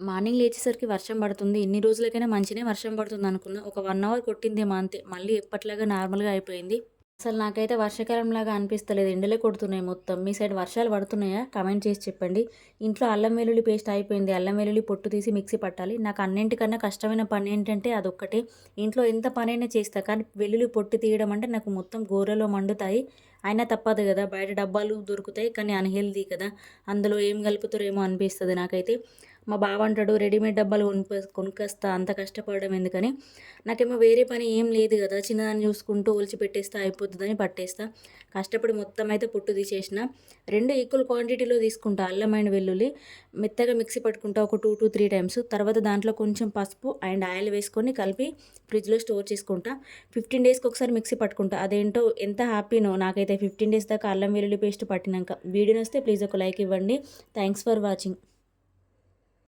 Morning లేచేసరికి వర్షం పడుతుంది. ఇన్ని రోజులకైనా మంచినే వర్షం పడుతుంది అనుకున్నా. ఒక వన్ అవర్ కొట్టిందేమో అంతే. మళ్ళీ ఎప్పట్లాగా నార్మల్‌గా అయిపోయింది. అసలు నాకైతే వర్షాకాలంలాగా అనిపిస్తలేదు. ఎండలే కొడుతున్నాయి మొత్తం. మీ సైడ్ వర్షాలు పడుతున్నాయా? కమెంట్ చేసి చెప్పండి. ఇంట్లో అల్లం వెల్లుల్లి పేస్ట్ అయిపోయింది. అల్లం వెల్లుల్లి పొట్టు తీసి మిక్సీ పట్టాలి. నాకు అన్నింటికన్నా కష్టమైన పని ఏంటంటే అదొక్కటే. ఇంట్లో ఎంత పనైనా చేస్తా. కానీ వెల్లుల్లి పొట్టు తీయడం అంటే నాకు మొత్తం గోరలో మండుతాయి. అయినా తప్పదు కదా! బయట డబ్బాలు దొరుకుతాయి. కానీ అన్‌హెల్తీ కదా! అందులో ఏం కలుపుతారో ఏమో నాకైతే. మా బావ అంటాడు రెడీమేడ్ డబ్బాలు కొనుక్కో కొనుక్కొస్తా అంత కష్టపడడం ఎందుకని. నాకేమో వేరే పని ఏం లేదు కదా! చిన్నదాన్ని చూసుకుంటూ ఒలిచి పెట్టేస్తా అయిపోతుందని పట్టేస్తా. కష్టపడి మొత్తం అయితే పొట్టు తీసేసిన. రెండు ఈక్వల్ క్వాంటిటీలో తీసుకుంటా అల్లం అండ్ వెల్లుల్లి. మెత్తగా మిక్సీ పట్టుకుంటా ఒక 2-3 టైమ్స్. తర్వాత దాంట్లో కొంచెం పసుపు అండ్ ఆయిల్ వేసుకొని కలిపి ఫ్రిడ్జ్‌లో స్టోర్ చేసుకుంటా. 15 డేస్‌కి ఒకసారి మిక్సీ పట్టుకుంటా. అదేంటో ఎంత హ్యాపీనో నాకైతే 15 డేస్ దాకా అల్లం వెల్లుల్లి పేస్ట్ పట్టినాక వీడియో నస్తే ప్లీజ్ ఒక లైక్ ఇవ్వండి. Thanks for watching.